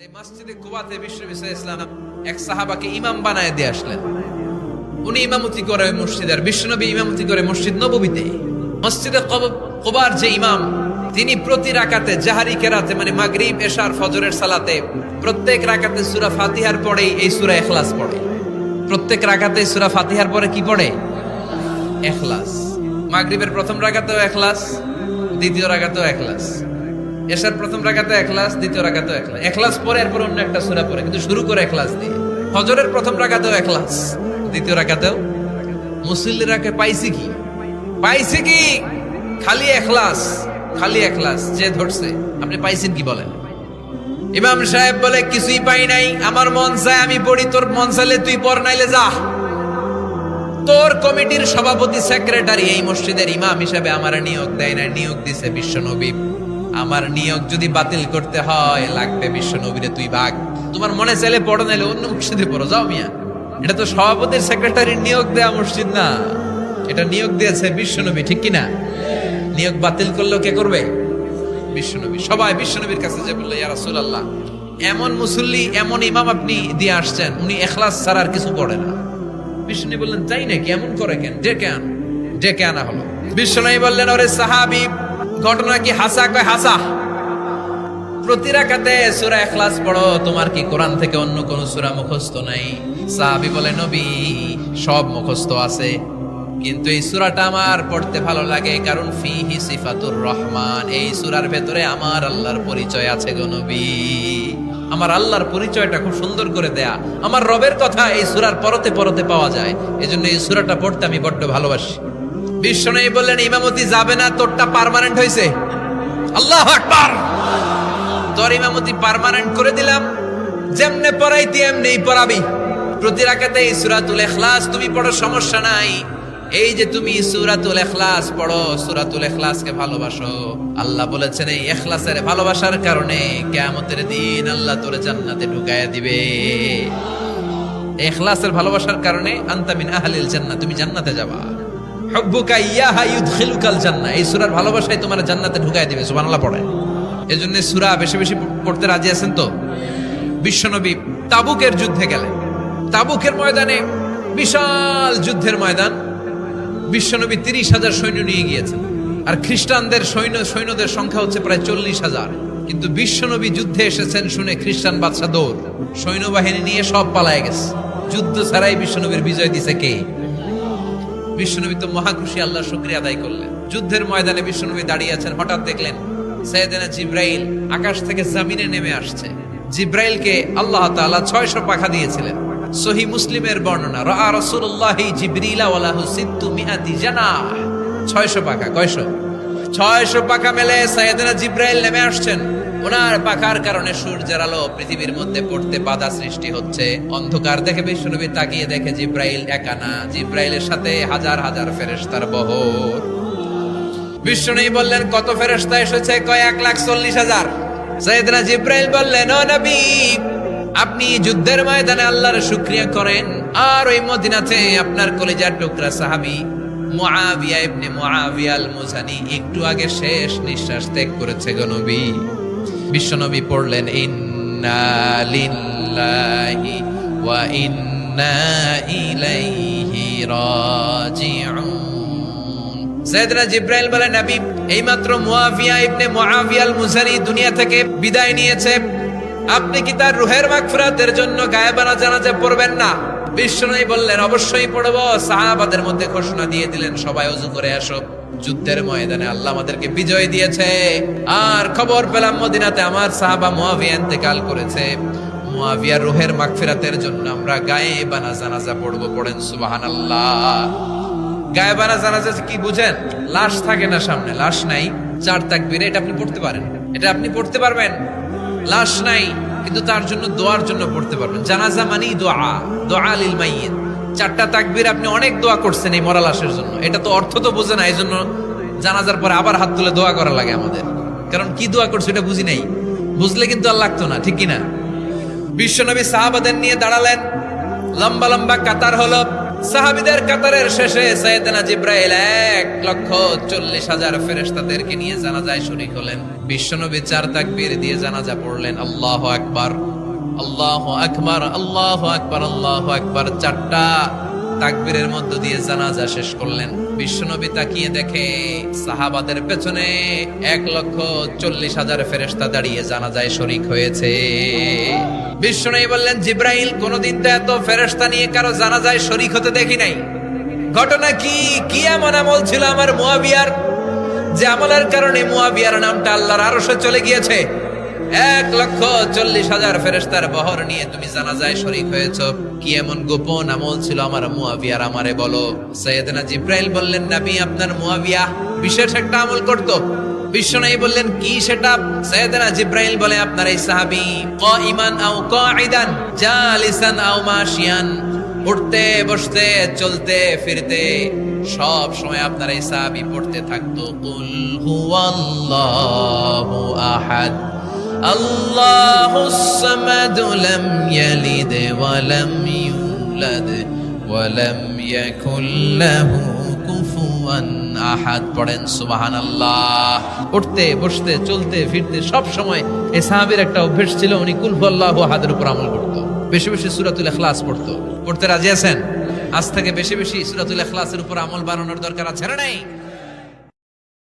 মসজিদে কুবাতে বিশ্বনবী ইসলাম এক সাহাবাকে ইমাম বানায় দিয়ে আসলেন। উনি ইমামতি করে ওই মসজিদের বিশ্বনবী ইমামতি করে মসজিদ নববীতে। মসজিদে কব- কুবার যে ইমাম, তিনি প্রতি রাকাতে জাহারি কেরাতে মানে মাগরিব, এশার, ফজরের সালাতে, প্রত্যেক রাকাতে সূরা ফাতিহার পরেই এই সূরা ইখলাস পড়ে। প্রত্যেক রাকাতে সূরা ফাতিহার পরে কি পড়ে? এখলাস মাগরিবের প্রথম রাকাতেও এখলাস দ্বিতীয় রাকাতেও এখলাস এশার প্রথম রাকাতে এখলাস দ্বিতীয় রাকাতেও এখলাস এখলাস পরে এরপর অন্য একটা সূরা পরে কিন্তু শুরু করে এখলাস দিয়ে। হজরের প্রথম রাকাতেও এখলাস দ্বিতীয় রাকাতেও। মুসল্লিরাকে পাইছি কি? পাইছি কি? খালি এখলাস খালি এখলাস যে ধরছে। আপনি পাইছেন কি বলেন? ইমাম সাহেব বলে, কিছুই পাই নাই, আমার মন চায় আমি পড়ি, তোর মন চাইলে তুই পড়, নাইলে যা। তোর কমিটির সভাপতি, সেক্রেটারি এই মসজিদের ইমাম হিসাবে আমার নিয়োগ দেয় না নিয়োগ দিছে বিশ্বনবী আমার নিয়োগ যদি বাতিল করতে হয়, লাগবে বিশ্বনবীরে তুই ভাগ। তোমার মনে চাইলে পড়ো নাইলে অন্য মসজিদে পড়ো। যাও মিয়া। এটা তো সভাপতির সেক্রেটারির নিয়োগ দেয়া মসজিদ না। এটা নিয়োগ দিয়েছে বিশ্বনবী, ঠিক কি না নিয়োগ বাতিল করলেও কে করবে? বিশ্বনবী। সবাই বিশ্বনবীর কাছে যে বলল, ইয়া রাসূলুল্লাহ, এমন মুসল্লি, এমন ইমাম আপনি দিয়ে আসছেন, উনি এখলাস ছাড়া আর কিছু পড়ে না। বিষ্ণু বললেন, তাই নাকি? এমন করে কেন? ডেকে আন। ডেকে আনা হলো। বিষ্ণু বললেন, ওরে সাহাবি ঘটনা কি? হাসা কয় হাসা। প্রতি রাকাতে সূরা ইখলাস পড়ো, তোমার কি কোরআন থেকে অন্য কোন সূরা মুখস্থ নাই? সাহাবী বলে, নবী, সব মুখস্থ আছে। কিন্তু এই সুরাটা আমার পড়তে ভালো লাগে, কারণ ফিহি সিফাতুর রহমান। এই সুরার ভেতরে আমার আল্লাহর পরিচয় আছে গো নবী। আমার আল্লাহর পরিচয়টা খুব সুন্দর করে দেয়া। আমার রবের কথা এই সূরার পরতে পরতে পাওয়া যায়। এজন্য এই সুরাটা পড়তে আমি বড্ড ভালোবাসি। বিশ্বনবী বললেন, ইমামতি যাবে না, তোরটা পার্মানেন্ট হয়েছে আল্লাহ আকবার। তোর ইমামতি পার্মানেন্ট করে দিলাম। যেমনে পড়াইতি এমনি পড়াবি। প্রতি রাকাতে এই সূরাতুল ইখলাস, তুমি পড়ো, সমস্যা নাই। এই যে তুমি সূরাতুল ইখলাস পড়ো, সূরাতুল ইখলাসকে ভালোবাসো। আল্লাহ বলেছেন, এই ইখলাসের ভালোবাসার কারণে কিয়ামতের দিন আল্লাহ তোরে জান্নাতে ঢুকায়া দিবে। এই ইখলাসের ভালোবাসার কারণে আনতা মিন আহলিল জান্নাহ, তুমি জান্নাতে যাবা। হুব্বুকা ইয়াহা ইউদখিলুকাল জান্নাহ। এই সূরার ভালোবাসায় তোমার জান্নাতে ঢুকায় দিবে, সুবহানাল্লাহ পড়ে। এই জন্য সুরা বেশি বেশি পড়তে রাজি আছেন তো? বিশ্বনবী তাবুকের যুদ্ধে গেলেন। তাবুকের ময়দানে বিশাল যুদ্ধের ময়দান। বিশ্বনবী তিরিশ হাজার সৈন্য নিয়ে গিয়েছেন। আর খ্রিস্টানদের সৈন্য, সৈন্যদের সংখ্যা হচ্ছে প্রায় চল্লিশ হাজার। কিন্তু বিশ্বনবী যুদ্ধে এসেছেন শুনে খ্রিস্টান বাদশা দৌড়। সৈন্যবাহিনী নিয়ে সব পালায় গেছে। যুদ্ধ ছাড়াই বিশ্বনবীর বিজয় দিছে কে? বিশ্বনবী তো মহাখুশি আল্লাহ শুক্রিয়া আদায় করলেন। যুদ্ধের ময়দানে বিশ্বনবী দাঁড়িয়ে আছেন, হঠাৎ দেখলেন সৈয়দনা জিব্রাইল আকাশ থেকে জমিনে নেমে আসছে। জিব্রাইলকে আল্লাহ তাআলা 600 পাখা দিয়েছিলেন। সহি মুসলিমের বর্ণনা রা রাসূলুল্লাহি জিবরিলা ওয়ালাহু সিত্তু মিআতি জানা 600 পাখা, কয়শো? 600 পাখা মেলে সৈয়দনা জিব্রাইল নেমে আসছেন। ওনার পাখার কারণে সূর্যের আলো পৃথিবীর মধ্যে পড়তে বাধা সৃষ্টি হচ্ছে। অন্ধকার দেখে বিশ্বনবী তাকিয়ে দেখে জিব্রাইল একানা জিব্রাইলের সাথে হাজার হাজার ফেরেশতার বহর। বিষ্ণু বললেন, কত ফেরেশতা এসেছে? কয় এক লাখ চল্লিশ হাজার? সৈয়দনা জিব্রাইল বললেন, ও নবী, আপনি যুদ্ধের ময়দানে আল্লাহর শুকরিয়া করেন। আর ওই মদিনাতে আপনার কলেজার টুকরা সাহাবী মুআবিয়া ইবনে মুআবিয়া আল মুজানি একটু আগে শেষ নিঃশ্বাস ত্যাগ করেছে গো নবী। বিশ্বনবী পড়লেন, ইন্না লিল্লাহি ওয়া ইন্না ইলাইহি রাজিউন। সৈয়দনা জিব্রাইল বলেন, নবী, এইমাত্র মুআবিয়া ইবনে মুআবিয়া আল মুজানি দুনিয়া থেকে বিদায় নিয়েছে। আপনি কি তার রুহের মাগফিরাতের জন্য গায়েবানা জানাজা পড়বেন না? বিশ্বনবী বললেন, অবশ্যই পড়ব। সাহাবাদের মধ্যে ঘোষণা দিয়ে দিলেন, সবাই ওযু করে আসো। যুদ্ধের ময়দানে আল্লাহ আমাদেরকে বিজয় দিয়েছে। আর খবর পেলাম মদিনাতে আমার সাহাবা মুআবিয়া ইন্তেকাল করেছে। মুআবিয়ার রুহের মাগফিরাতের জন্য আমরা গায়েবানা জানাজা পড়ব। পড়েন সুবহানাল্লাহ। গায়েবানা জানাজা কি বুঝেন? লাশ থাকে না সামনে, লাশ নাই। চার তাকবীর এটা আপনি পড়তে পারেন। এটা আপনি পড়তে পারবেন? লাশ নাই। কিন্তু তার জন্য দোয়ার জন্য পড়তে পারবেন। জানাজা মানেই দোয়া দোয়া লিল মাইয়িত। চারটা তাকবির আপনি অনেক দোয়া করছেন এই মরা লাশের জন্য। এটা তো অর্থ তো বোঝে না এই জন্য জানাজার পরে আবার হাত তুলে দোয়া করা লাগে আমাদের। কারণ কি দোয়া করছে এটা বুঝি নাই। বুঝলে কিন্তু আর লাগতো না, ঠিক কি না বিশ্বনবী সাহাবাদের নিয়ে দাঁড়ালেন। লম্বা লম্বা কাতার হলো। সাহাবিদের কাতারের শেষে সৈয়দনা জিব্রাইল এক লক্ষ চল্লিশ হাজার ফেরেশতাদেরকে নিয়ে জানাজায় শরীক হলেন। বিশ্বনবী চার তাকবীর দিয়ে জানাজা পড়লেন, আল্লাহ আকবার আল্লাহ আকবার আল্লাহ আকবার আল্লাহ আকবার। চারটা তাকবীরের মধ্য দিয়ে জানাজা শেষ করলেন। বিশ্বনবী তাকিয়ে দেখে সাহাবাদের পেছনে এক লক্ষ চল্লিশ হাজার ফেরেস্তা দাঁড়িয়ে জানাজায় শরিক হয়েছে। বিশ্বনবী বললেন, জিব্রাইল, কোনদিন তো এত ফেরেস্তা নিয়ে কারও জানাজায় শরিক হতে দেখি নাই। ঘটনা কি? কি এমন আমল ছিল আমার মুয়াবিয়ার যে আমলের কারণে মুয়াবিয়ার নামটা আল্লাহর আরশে চলে গিয়েছে। এক লক্ষ চল্লিশ হাজার ফেরেস্তার বহর নিয়ে তুমি জানাজায় শরিক হয়েছ। কি এমন গোপন আমল ছিল আমার মুয়াবিয়ার আমারে বলো? সৈয়দনা জিব্রাইল বললেন, নবী, আপনার মুয়াবিয়া বিশেষ একটা আমল করত। বিশ্বনবী বললেন, কি সেটা? সৈয়দনা জিব্রাইল বলে, আপনার এই সাহাবী কাইমান আও কাইদান জালিসান আও মাশিয়ান। উঠতে বসতে, চলতে, ফিরতে, সব সময় আপনার এই সাহাবি পড়তে থাকতো। কুল হুয়াল্লাহু আহাদ। আল্লাহুস সামাদ লাম ইয়ালিদ ওয়া লাম ইউলাদ ওয়া লাম কুফুয়ান আহাদ। পড়েন, সুবহানাল্লাহ। উঠতে বসতে, চলতে, ফিরতে সব সময় এই সাহাবীর একটা অভ্যেস ছিল, উনি কুল হুয়াল্লাহু আহাদের উপর আমল করতো বেশি বেশি সুরাতুল এখলাস পড়তো। পড়তে রাজি আছেন? আজ থেকে বেশি বেশি সুরাতুল এখলাসের উপর আমল বানানোর দরকার আছে না নাই?